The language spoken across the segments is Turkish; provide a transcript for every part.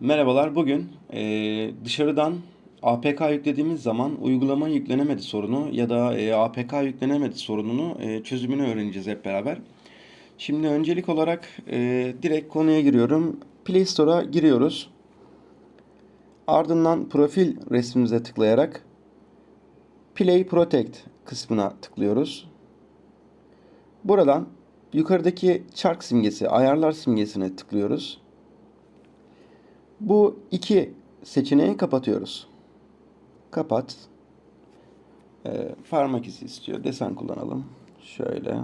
Merhabalar. Bugün e, dışarıdan APK yüklediğimiz zaman uygulama yüklenemedi sorunu ya da e, APK yüklenemedi sorununu e, çözümünü öğreneceğiz hep beraber. Şimdi öncelik olarak e, direkt konuya giriyorum. Play Store'a giriyoruz. Ardından profil resmimize tıklayarak Play Protect kısmına tıklıyoruz. Buradan yukarıdaki çark simgesi, ayarlar simgesine tıklıyoruz. Bu iki seçeneği kapatıyoruz. Kapat. Ee, parmak izi istiyor. Desen kullanalım. Şöyle.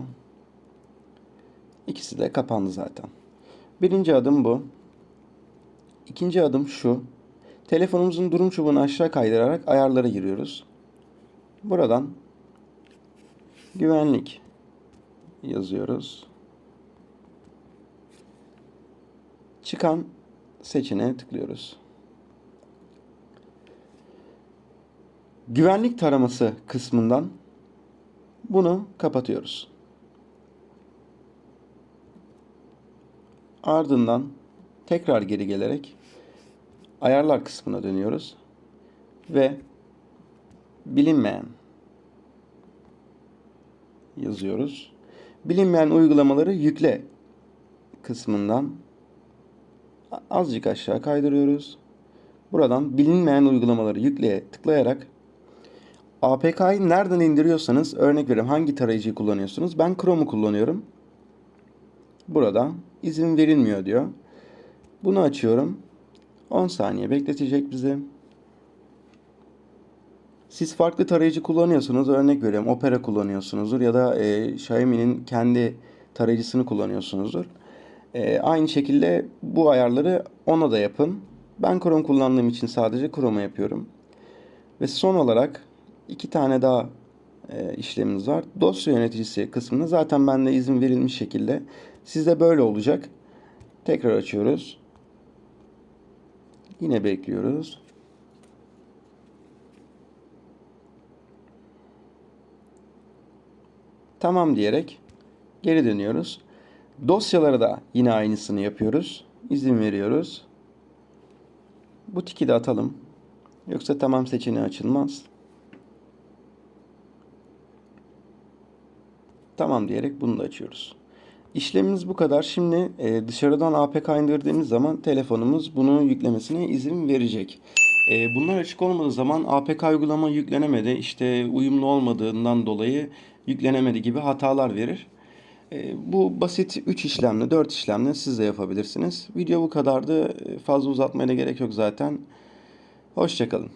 İkisi de kapandı zaten. Birinci adım bu. İkinci adım şu. Telefonumuzun durum çubuğunu aşağı kaydırarak ayarlara giriyoruz. Buradan güvenlik yazıyoruz. Çıkan seçeneğe tıklıyoruz. Güvenlik taraması kısmından bunu kapatıyoruz. Ardından tekrar geri gelerek ayarlar kısmına dönüyoruz ve bilinmeyen yazıyoruz. Bilinmeyen uygulamaları yükle kısmından azıcık aşağı kaydırıyoruz. Buradan bilinmeyen uygulamaları yükleye tıklayarak APK'yı nereden indiriyorsanız örnek veriyorum hangi tarayıcıyı kullanıyorsunuz? Ben Chrome'u kullanıyorum. Burada izin verilmiyor diyor. Bunu açıyorum. 10 saniye bekletecek bizi. Siz farklı tarayıcı kullanıyorsunuz. Örnek veriyorum Opera kullanıyorsunuzdur ya da e, Xiaomi'nin kendi tarayıcısını kullanıyorsunuzdur. E, aynı şekilde bu ayarları ona da yapın. Ben Chrome kullandığım için sadece Chrome'a yapıyorum. Ve son olarak iki tane daha e, işlemimiz var. Dosya yöneticisi kısmında zaten bende izin verilmiş şekilde. Sizde böyle olacak. Tekrar açıyoruz. Yine bekliyoruz. Tamam diyerek geri dönüyoruz. Dosyalara da yine aynısını yapıyoruz. İzin veriyoruz. Bu tiki de atalım. Yoksa tamam seçeneği açılmaz. Tamam diyerek bunu da açıyoruz. İşlemimiz bu kadar. Şimdi e, dışarıdan APK indirdiğimiz zaman telefonumuz bunu yüklemesine izin verecek. E, bunlar açık olmadığı zaman APK uygulama yüklenemedi, işte uyumlu olmadığından dolayı yüklenemedi gibi hatalar verir. E, bu basit 3 işlemle, 4 işlemle siz de yapabilirsiniz. Video bu kadardı. Fazla uzatmaya gerek yok zaten. Hoşçakalın.